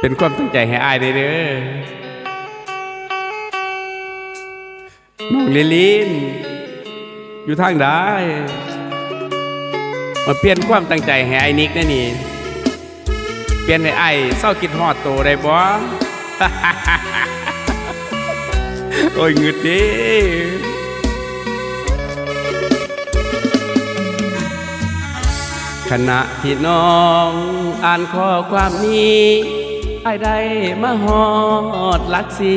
เป็นความตั้งใจให้อายเด้อเด้อน้องลิลิน อยู่ทางใดมาเปลี่ยนความตั้งใจให้ไอ้นิกนะนี่ เปลี่ยนให้ไอ้เศร้าคิดฮอดโตได้บ่โอ้ยงึดดิ ขณะที่น้องอ่านข้อความนี้ไอ้ได้มาฮอดลักสี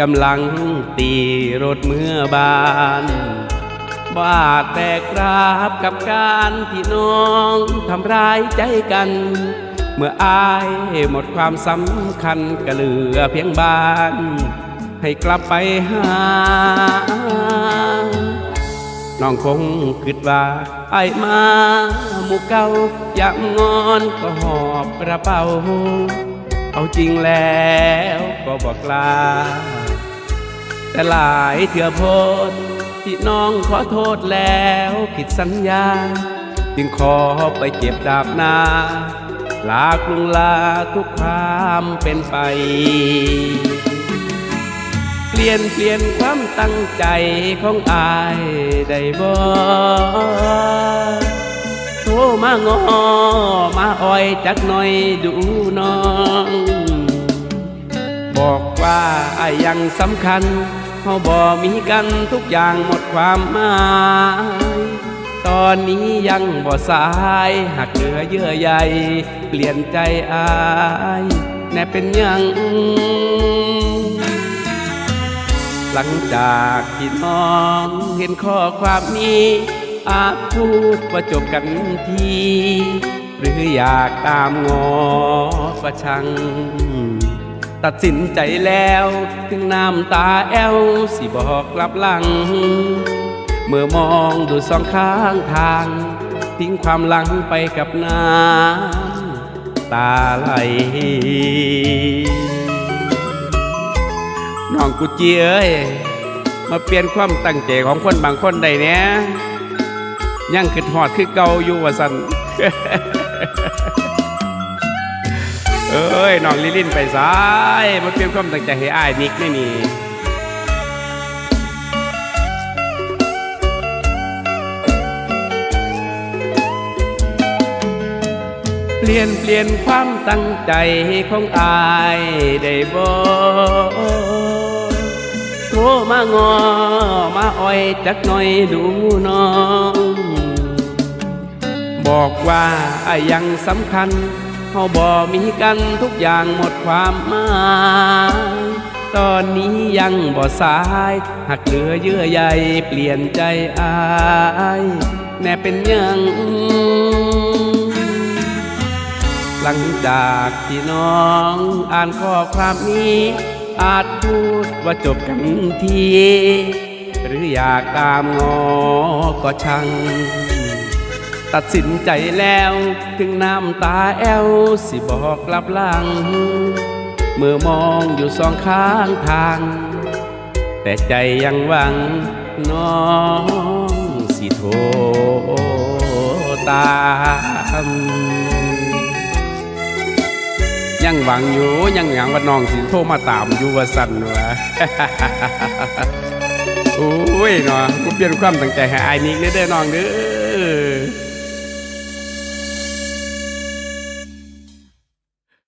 กำลังตีรถเมื่อบานบาดแตกราบกับการที่น้องทำร้ายใจกัน เมื่ออายหมดความสำคัญก็เหลือเพียงบ้าน ให้กลับไปหา น้องคงคิดว่าไอ้มาหมู่เก่าอยากงอนก็หอบกระเป๋า เอาจริงแล้วก็บอกลา แต่หลายเถื่อโพนที่น้องขอโทษแล้วผิดสัญญา จึงขอไปเจ็บดาบนาลากลุงลาทุกความเป็นไป เปลี่ยนเปลี่ยนความตั้งใจของอายได้บ่โทรมางอมาอ้อยจักหน่อยดูน้อง บอกว่าอายยังสำคัญเฮาบ่มีกันทุกอย่างหมดความหมายตอนนี้ยังบ่สายหากเหลือเยื่อใยเปลี่ยนใจอายแน่เป็นยัง หลังจากที่น้องเห็นข้อความนี้อาจพูดว่าจบกันที หรืออยากตามงอก็ช่างตัดสินใจแล้วถึงน้ำตาแอวสิบอกกลับหลัง เมื่อมองดูสองข้างทาง ทิ้งความหลังไปกับน้ำตาไหล น้องกุจีเอ้ย มาเปลี่ยนความตั้งใจของคนบางคนได้เนี่ยยังคือหอดคือเก่าอยู่ว่าสันเอ้ยน้องลิลินไปซ้ายมาเปลี่ยนความตั้งใจให้อ้ายนิกนี่นี่เปลี่ยนเปลี่ยนความตั้งใจของอายได้บ่ มางอ มาอ้อยจักหน่อยดูน้อง บอกว่าอายังสำคัญเฮาบ่มีกันทุกอย่างหมดความหมายตอนนี้ยังบ่สายหากเหลือเยื่อใยเปลี่ยนใจอายแน่เป็นยังหลังจากที่น้องอ่านข้อความนี้ อาจพูดว่าจบกันที หรืออยากตามงอก็ช่างตัดสินใจแล้วถึงน้ำตาแอวสิบอกกลับหลัง เมื่อมองอยู่สองข้างทาง แต่ใจยังหวังน้องสิโทรตาม ยังหวังอยู่ยังหวังว่าน้องสิโทรมาตามอยู่ว่าสั่นวะโอ้ยเนาะกูเปลี่ยนความตั้งใจให้อายนิกเด้อเด้อน้องเด้อ